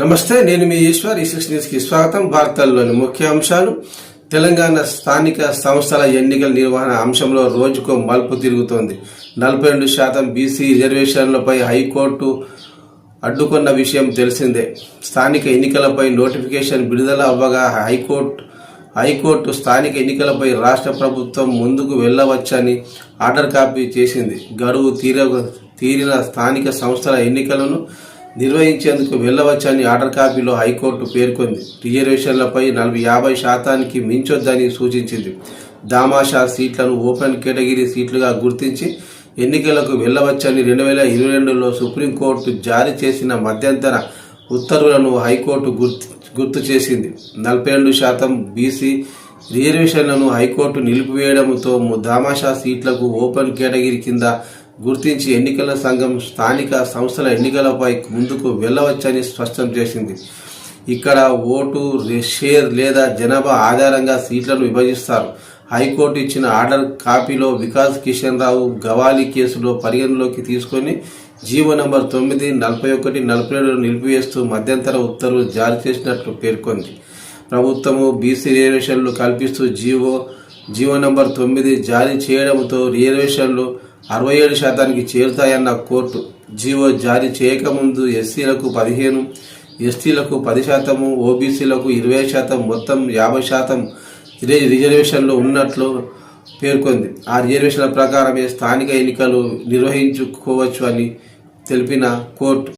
నమస్తే నేను మీ ఈశ్వర్. ఈ సిక్స్ న్యూస్కి స్వాగతం. వార్తల్లోని ముఖ్య అంశాలు. తెలంగాణ స్థానిక సంస్థల ఎన్నికల నిర్వహణ అంశంలో రోజుకో మలుపు తిరుగుతోంది. నలభై రెండు శాతం బీసీ రిజర్వేషన్లపై హైకోర్టు అడ్డుకున్న విషయం తెలిసిందే. స్థానిక ఎన్నికలపై నోటిఫికేషన్ విడుదల అవ్వగా హైకోర్టు హైకోర్టు స్థానిక ఎన్నికలపై రాష్ట్ర ప్రభుత్వం ముందుకు వెళ్ళవచ్చని ఆర్డర్ కాపీ చేసింది. గడువు తీర తీరిన స్థానిక సంస్థల ఎన్నికలను నిర్వహించేందుకు వెళ్ళవచ్చని ఆర్డర్ కాపీలో హైకోర్టు పేర్కొంది. రిజర్వేషన్లపై నలభై యాభై శాతానికి మించొద్దని సూచించింది. దామాషా సీట్లను ఓపెన్ కేటగిరీ సీట్లుగా గుర్తించి ఎన్నికలకు వెళ్ళవచ్చని రెండు వేల ఇరవై రెండులో సుప్రీంకోర్టు జారీ చేసిన మధ్యంతర ఉత్తర్వులను హైకోర్టు గుర్తు గుర్తు చేసింది. నలభై రెండు శాతం బీసీ రిజర్వేషన్లను హైకోర్టు నిలిపివేయడంతో దామాషా సీట్లకు ఓపెన్ కేటగిరీ కింద గుర్తించి ఎన్నికల సంఘం స్థానిక సంస్థల ఎన్నికలపై ముందుకు వెళ్ళవచ్చని స్పష్టం చేసింది. ఇక్కడ ఓటు షేర్ లేదా జనాభా ఆధారంగా సీట్లను విభజిస్తారు. హైకోర్టు ఇచ్చిన ఆర్డర్ కాపీలో వికాస్ కిషన్ రావు గవాలి కేసులో పరిగణలోకి తీసుకొని జీవో నంబర్ తొమ్మిది నలభై ఒకటి నలభై ఏడు నిలిపివేస్తూ మధ్యంతర ఉత్తర్వులు జారీ చేసినట్లు పేర్కొంది. ప్రభుత్వము బీసీ రిజర్వేషన్లు కల్పిస్తూ జీవో జీవో నంబర్ తొమ్మిది జారీ చేయడంతో రిజర్వేషన్లు అరవై ఏడు శాతానికి చేరుతాయన్న కోర్టు జీవో జారీ చేయకముందు ఎస్సీలకు పదిహేను ఎస్టీలకు పది శాతము ఓబీసీలకు ఇరవై శాతం మొత్తం యాభై శాతం రిజ- రిజర్వేషన్లు ఉన్నట్లు పేర్కొంది. ఆ రిజర్వేషన్ల ప్రకారమే స్థానిక ఎన్నికలు నిర్వహించుకోవచ్చు అని తెలిపిన కోర్టు.